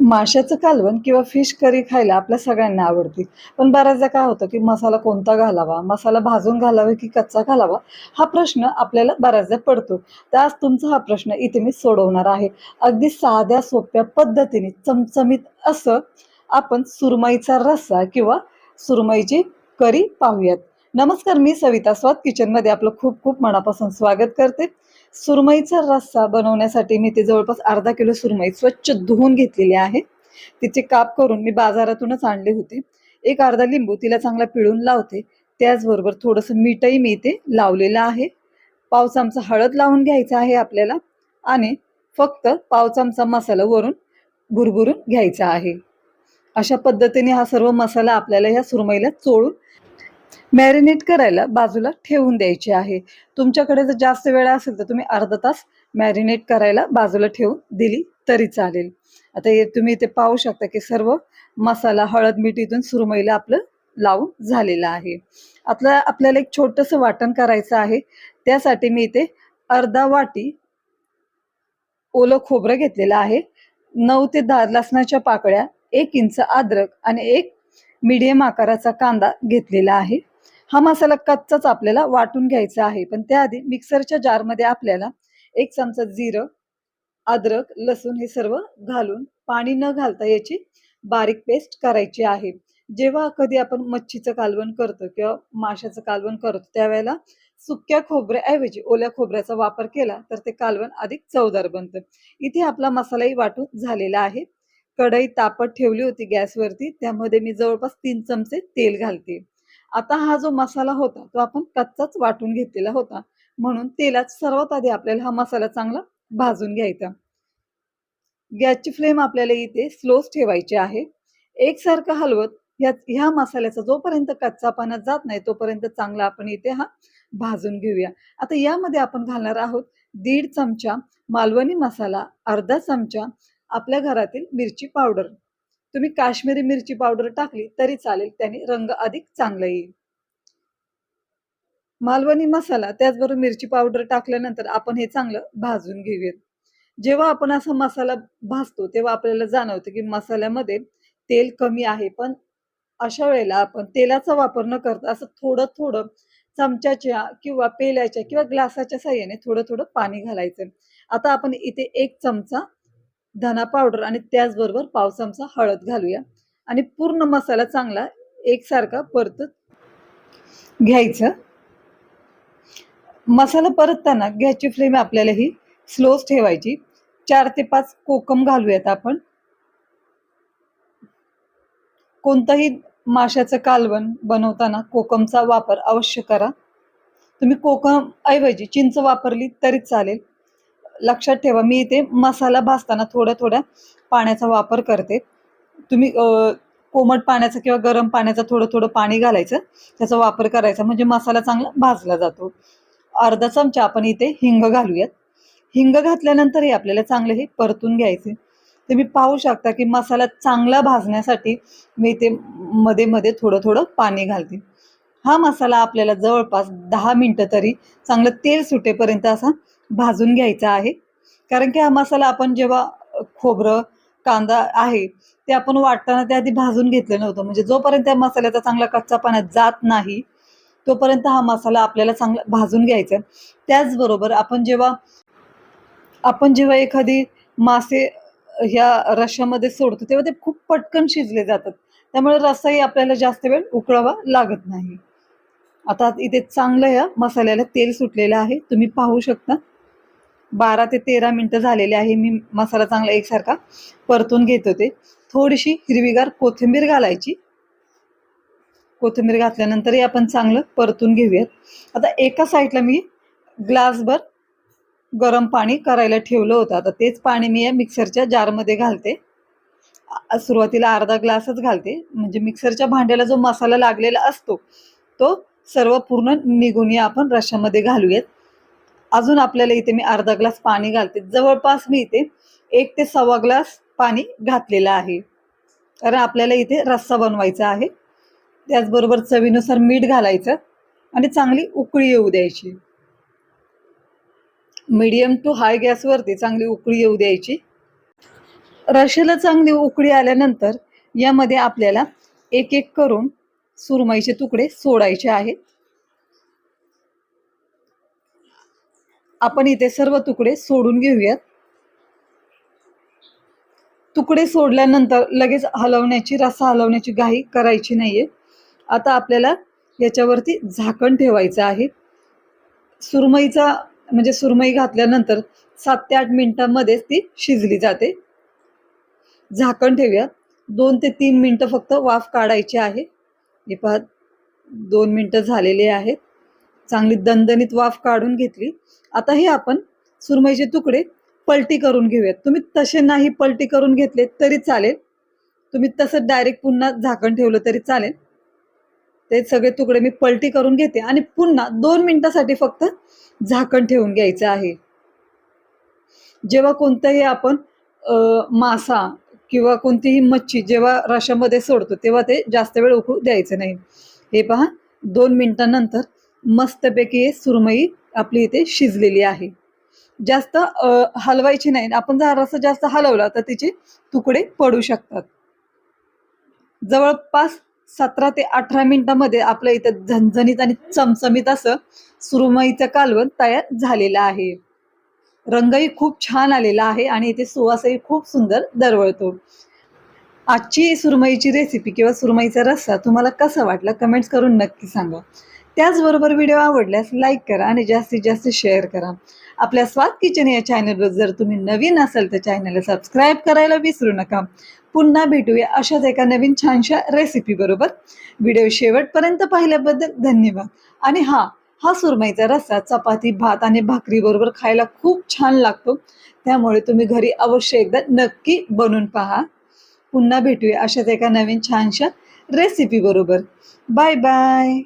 माशाचं कालवण किंवा fish curry खायला आपल्या सगळ्यांना आवडते. पण बऱ्याचदा काय होतं की मसाला कोणता घालावा मसाला भाजून घालावा की कच्चा घालावा हा प्रश्न आपल्याला बऱ्याचदा पडतो. तर आज तुमचा हा प्रश्न इथे मी सोडवणार आहे. अगदी साध्या सोप्या पद्धतीने चमचमीत असं आपण सुरमईचा रस्सा किंवा सुरमईची करी पाहूयात. नमस्कार मी सविता स्वाद किचनमध्ये आपलं खूप खूप मनापासून स्वागत करते. सुरमईचा रस्सा बनवण्यासाठी मी ते जवळपास अर्धा किलो सुरमई स्वच्छ धुवून घेतलेली आहे. तिचे काप करून मी बाजारातूनच आणले होते. एक अर्धा लिंबू तिला चांगला पिळून लावते. त्याचबरोबर थोडंसं मीठही मी इथे लावलेलं आहे. पाव चमचा हळद लावून घ्यायचा आहे आपल्याला आणि फक्त पाव चमचा मसाला वरून भुरभुरून घ्यायचा आहे. अशा पद्धतीने हा सर्व मसाला आपल्याला ह्या सुरमईला चोळून मॅरिनेट करायला बाजूला ठेवून द्यायची आहे. तुमच्याकडे जर जास्त वेळ असेल तर तुम्ही अर्धा तास मॅरिनेट करायला बाजूला ठेवून दिली तरी चालेल. आता हे तुम्ही इथे पाहू शकता की सर्व मसाला हळद मीठ इथून सुरमईला आपलं लावून झालेलं आहे. आपलं आपल्याला एक छोटंसं वाटण करायचं आहे. त्यासाठी मी इथे अर्धा वाटी ओलं खोबरं घेतलेलं आहे. नऊ ते दहा लसणाच्या पाकळ्या एक इंच अद्रक आणि एक मीडियम आकाराचा कांदा घेतलेला आहे. हा मसाला कच्चाच आपल्याला वाटून घ्यायचा आहे. पण त्याआधी मिक्सरच्या जारमध्ये आपल्याला एक चमचा जिरं अद्रक लसूण हे सर्व घालून पाणी न घालता याची बारीक पेस्ट करायची आहे. जेव्हा कधी आपण मच्छीचं कालवण करतो किंवा माशाचं कालवण करतो त्यावेळेला सुक्या खोबऱ्याऐवजी ओल्या खोबऱ्याचा वापर केला तर ते कालवण अधिक चवदार बनतं. इथे आपला मसालाही वाटून झालेला आहे. कढई तापत ठेवली होती गॅसवरती त्यामध्ये मी जवळपास तीन चमचे तेल घालते. आता हा जो मसाला होता तो आपण कच्चाच वाटून घेतलेला होता. म्हणून तेलात सर्वात आधी आपल्याला हा मसाला चांगला भाजून घ्यायचा. गॅसची फ्लेम आपल्याला इथे स्लोच ठेवायची आहे. एकसारखं हलवत ह्या ह्या मसाल्याचा जोपर्यंत कच्चापणा जात नाही तोपर्यंत चांगला आपण इथे हा भाजून घेऊया. आता यामध्ये आपण घालणार आहोत दीड चमचा मालवणी मसाला अर्धा चमचा आपल्या घरातील मिरची पावडर. तुम्ही काश्मीरी मिरची पावडर टाकली तरी चालेल त्याने रंग अधिक चांगला येईल. मालवणी मसाला त्याचबरोबर मिरची पावडर टाकल्यानंतर आपण हे चांगलं भाजून घेऊयात. जेव्हा आपण असा मसाला भाजतो तेव्हा आपल्याला जाणवतं की मसाल्यामध्ये तेल कमी आहे पण अशा वेळेला आपण तेलाचा वापर न करता असं थोडं थोडं चमच्याच्या किंवा पेल्याच्या किंवा ग्लासाच्या साह्याने थोडं थोडं पाणी घालायचं. आता आपण इथे एक चमचा धना पावडर आणि त्याचबरोबर पाव चमचा हळद घालूया. आणि पूर्ण मसाला चांगला एकसारखा परतत घ्यायचं. मसाला परतताना गॅसची फ्लेम आपल्याला ही स्लोच ठेवायची. चार ते पाच कोकम घालूयात आपण. कोणताही माशाचं कालवण बनवताना कोकमचा वापर अवश्य करा. तुम्ही कोकम ऐवजी चिंच वापरली तरी चालेल. लक्षात ठेवा. मी इथे मसाला भाजताना थोड्या थोड्या पाण्याचा वापर करते. तुम्ही कोमट पाण्याचं किंवा गरम पाण्याचं थोडं थोडं पाणी घालायचं. त्याचा वापर करायचा. म्हणजे मसाला चांगला भाजला जातो. अर्धा चमचा आपण इथे हिंग घालूयात. हिंग घातल्यानंतरही आपल्याला चांगले हे परतून घ्यायचे. तुम्ही पाहू शकता की मसाला चांगला भाजण्यासाठी मी इथे मध्ये मध्ये थोडं थोडं पाणी घालते. हा मसाला आपल्याला जवळपास दहा मिनटं तरी चांगलं तेल सुटेपर्यंत असा भाजून घ्यायचा आहे. कारण की हा मसाला आपण जेव्हा खोबरं कांदा आहे ते आपण वाटताना त्याआधी भाजून घेतलं नव्हतं. म्हणजे जोपर्यंत त्या मसाल्याचा चांगला कच्चापणा जात नाही तोपर्यंत हा मसाला आपल्याला चांगला भाजून घ्यायचा. आहे. त्याचबरोबर आपण जेव्हा आपण जेव्हा एखादी मासे ह्या रश्यामध्ये सोडतो तेव्हा ते खूप पटकन शिजले जातात. त्यामुळे रसाही आपल्याला जास्त वेळ उकळावा लागत नाही. आता इथे चांगलं ह्या मसाल्याला तेल सुटलेलं आहे. तुम्ही पाहू शकता. बारा ते तेरा मिनटं झालेले आहे. मी मसाला चांगला एकसारखा परतून घेत होते. थोडीशी हिरवीगार कोथिंबीर घालायची. कोथिंबीर घातल्यानंतरही आपण चांगलं परतून घेऊयात. आता एका साईडला मी ग्लासभर गरम पाणी करायला ठेवलं होतं. आता तेच पाणी मी या मिक्सरच्या जारमध्ये घालते. सुरुवातीला अर्धा ग्लासच घालते. म्हणजे मिक्सरच्या भांड्याला जो मसाला लागलेला असतो तो सर्व पूर्ण निघून या आपण रशामध्ये घालूयात. अजून आपल्याला इथे मी अर्धा ग्लास पाणी घालते. जवळपास मी इथे एक ते सव्वा ग्लास पाणी घातलेलं आहे. कारण आपल्याला इथे रस्सा बनवायचा आहे. त्याचबरोबर चवीनुसार मीठ घालायचं आणि चांगली उकळी येऊ द्यायची. मीडियम टू हाय गॅसवरती चांगली उकळी येऊ द्यायची. रशेला चांगली उकळी आल्यानंतर यामध्ये आपल्याला एक एक करून सुरमईचे तुकडे सोडायचे आहेत. आपण इथे सर्व तुकडे सोडून घेऊयात. तुकडे सोडल्यानंतर लगेच हलवण्याची रस्सा हलवण्याची घाई करायची नाहीये. आता आपल्याला याच्यावरती झाकण ठेवायचं आहे. सुरमईचा म्हणजे सुरमई घातल्यानंतर सात ते आठ मिनिटांमध्येच ती शिजली जाते. झाकण ठेवूया दोन ते तीन मिनिटं फक्त वाफ काढायची आहे. हे पहा दोन मिनटं झालेले आहेत. चांगली दणदणीत वाफ काढून घेतली. आता हे आपण सुरमईचे तुकडे पलटी करून घेऊयात. तुम्ही तसे नाही पलटी करून घेतले तरी चालेल. तुम्ही तसं डायरेक्ट पुन्हा झाकण ठेवलं तरी चालेल. ते सगळे तुकडे मी पलटी करून घेते आणि पुन्हा दोन मिनिटासाठी फक्त झाकण ठेवून घ्यायचं आहे. जेव्हा कोणतंही आपण मासा किंवा कोणतीही मच्छी जेव्हा रशामध्ये सोडतो तेव्हा ते जास्त वेळ उकळू द्यायचं नाही. हे पहा दोन मिनिटांनंतर मस्तपैकी सुरमई आपली इथे शिजलेली आहे. जास्त हलवायची नाही. आपण जर रस्सा जास्त हलवला तर तिचे तुकडे पडू शकतात. जवळपास सतरा ते अठरा मिनिटामध्ये आपल्या इथं झणझणीत आणि चमचमीत असं सुरमईचं कालवण तयार झालेलं आहे. रंगही खूप छान आलेला आहे आणि इथे सुवासही खूप सुंदर दरवळतो. आजची सुरमईची रेसिपी किंवा सुरमईचा रस्सा तुम्हाला कसा वाटला? कमेंट्स करून नक्की सांगा. त्याचबरोबर व्हिडिओ आवडल्यास लाईक करा आणि जास्तीत जास्त शेअर करा. आपल्या स्वाद किचन या चॅनलवर जर तुम्ही नवीन असाल तर चॅनलला सबस्क्राईब करायला विसरू नका. पुन्हा भेटूया अशाच एका नवीन छानशा रेसिपी बरोबर. व्हिडिओ शेवटपर्यंत पाहिल्याबद्दल धन्यवाद. आणि हा हा सुरमईचा रस्सा चपाती भात आणि भाकरी बरोबर खायला खूप छान लागतो. त्यामुळे तुम्ही घरी अवश्य एकदा नक्की बनवून पहा. पुन्हा भेटूया अशाच एका नवीन छानशा रेसिपी बरोबर. Bye bye